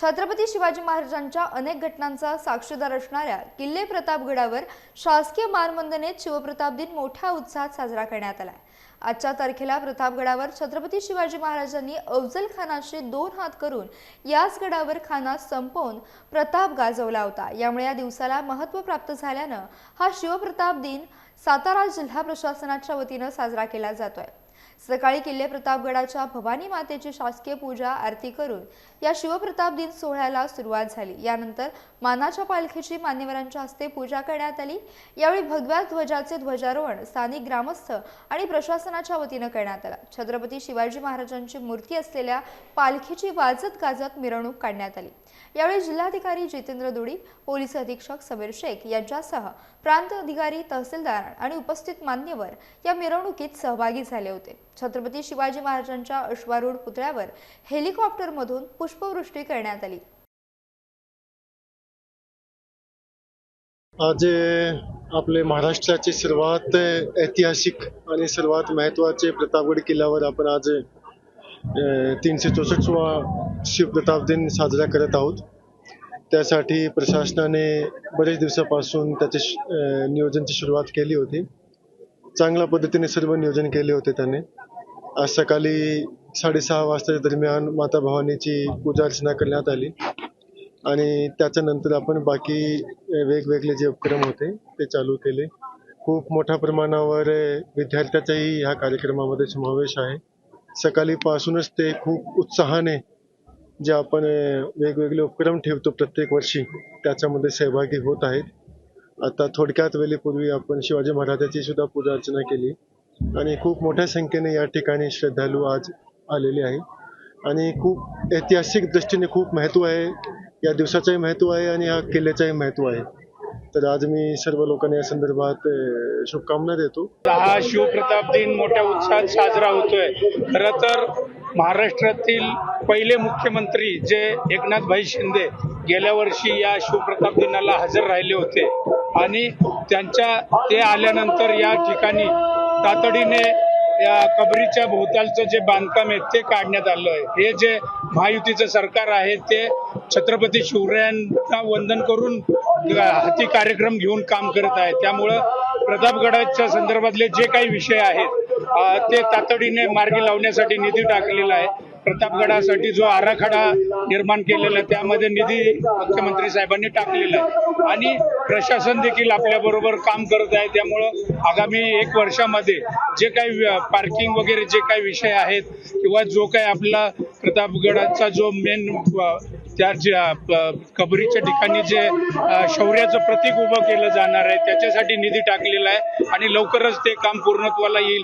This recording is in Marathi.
छत्रपती शिवाजी महाराजांच्या अनेक घटनांचा साक्षीदार असणाऱ्या किल्ले प्रतापगडावर शासकीय मानवंदनेत शिवप्रताप दिन मोठ्या उत्साहात साजरा करण्यात आला आजच्या तारखेला प्रतापगडावर छत्रपती शिवाजी महाराजांनी अफजल खानाशी दोन हात करून याच गडावर खाना संपवून प्रताप गाजवला होता. यामुळे या दिवसाला महत्त्व प्राप्त झाल्यानं हा शिवप्रताप दिन सातारा जिल्हा प्रशासनाच्या वतीनं साजरा केला जातोय. सकाळी किल्ले प्रतापगडाच्या भवानी मातेची शासकीय पूजा आरती करून या शिवप्रताप दिन सोहळ्याला सुरुवात झाली. यानंतर मानाच्या पालखीची मान्यवरांच्या हस्ते पूजा करण्यात आली. यावेळी भगव्या ध्वजाचे ध्वजारोहण स्थानिक ग्रामस्थ आणि प्रशासनाच्या वतीनं करण्यात आला. छत्रपती शिवाजी महाराजांची मूर्ती असलेल्या पालखीची वाजत गाजत मिरवणूक काढण्यात आली. यावेळी जिल्हाधिकारी जितेंद्र दुडी पोलीस अधीक्षक समीर शेख यांच्यासह प्रांत अधिकारी तहसीलदार आणि उपस्थित मान्यवर या मिरवणुकीत सहभागी झाले होते. छत्रपती शिवाजी महाराजांच्या अश्वारूढ पुतळ्यावर हेलिकॉप्टरमधून पुष्पवृष्टी करण्यात आली. आज आपले महाराष्ट्राची सर्वात ऐतिहासिक आणि सर्वात महत्त्वाचे प्रतापगड किल्ल्यावर आपण आज तीनशे चौसष्टवा शिवप्रताप दिन साजरा करत आहोत. त्यासाठी प्रशासनाने बरेच दिवसापासून त्याचे नियोजनची सुरुवात केली होती. चांगल्या पद्धतीने सर्व नियोजन केले होते त्याने. आज सकाळी साडेसहा वाजताच्या दरम्यान माता भवानीची पूजा अर्चना करण्यात आली. आणि त्याच्यानंतर आपण बाकी वेगवेगळे जे उपक्रम होते ते चालू केले. खूप मोठ्या प्रमाणावर विद्यार्थ्याचाही ह्या कार्यक्रमामध्ये समावेश आहे. सकाळीपासूनच ते खूप उत्साहाने जे आपण वेगवेगळे उपक्रम ठेवतो प्रत्येक वर्षी त्याच्यामध्ये सहभागी होत आहेत. आता थोडक्यात वेळेपूर्वी आपण शिवाजी महाराजाची सुद्धा पूजा अर्चना केली. आणि खूप मोठ्या संख्येने या ठिकाणी श्रद्धालू आज आलेले आहे आणि खूप ऐतिहासिक दृष्टीने खूप महत्त्व आहे. या दिवसाचंही महत्त्व आहे आणि या किल्ल्याचंही महत्त्व आहे. तर आज मी सर्व लोकांना या संदर्भात शुभकामना देतो. हा शिवप्रताप दिन मोठ्या उत्साहात साजरा होतोय. खरं तर महाराष्ट्रातील पहिले मुख्यमंत्री जे एकनाथभाई शिंदे गेल्या वर्षी या शिवप्रताप दिनाला हजर राहिले होते. आणि त्यांच्या ते आल्यानंतर या ठिकाणी तातडीने या कबरीच्या भोवतालचं जे बांधकाम आहे ते काढण्यात आलं आहे. हे जे महायुतीचं सरकार आहे ते छत्रपती शिवरायांना वंदन करून हाती कार्यक्रम घेऊन काम करत आहे. त्यामुळं प्रतापगडाच्या संदर्भातले जे काही विषय आहेत ते तातडीने मार्गी लावण्यासाठी निधी टाकलेला आहे. प्रतापगडासाठी जो आराखडा निर्माण केलेला आहे त्यामध्ये निधी मुख्यमंत्री साहेबांनी टाकलेला आहे. आणि प्रशासन देखील आपल्या बरोबर काम करत आहे. त्यामुळं आगामी एक वर्षामध्ये जे काही पार्किंग वगैरे जे काही विषय आहेत किंवा जो काही आपला प्रतापगडाचा जो मेन त्या कबरीच्या ठिकाणी जे शौर्याचं प्रतीक उभं केलं जाणार आहे त्याच्यासाठी निधी टाकलेला आहे आणि लवकरच ते काम पूर्णत्वाला येईल.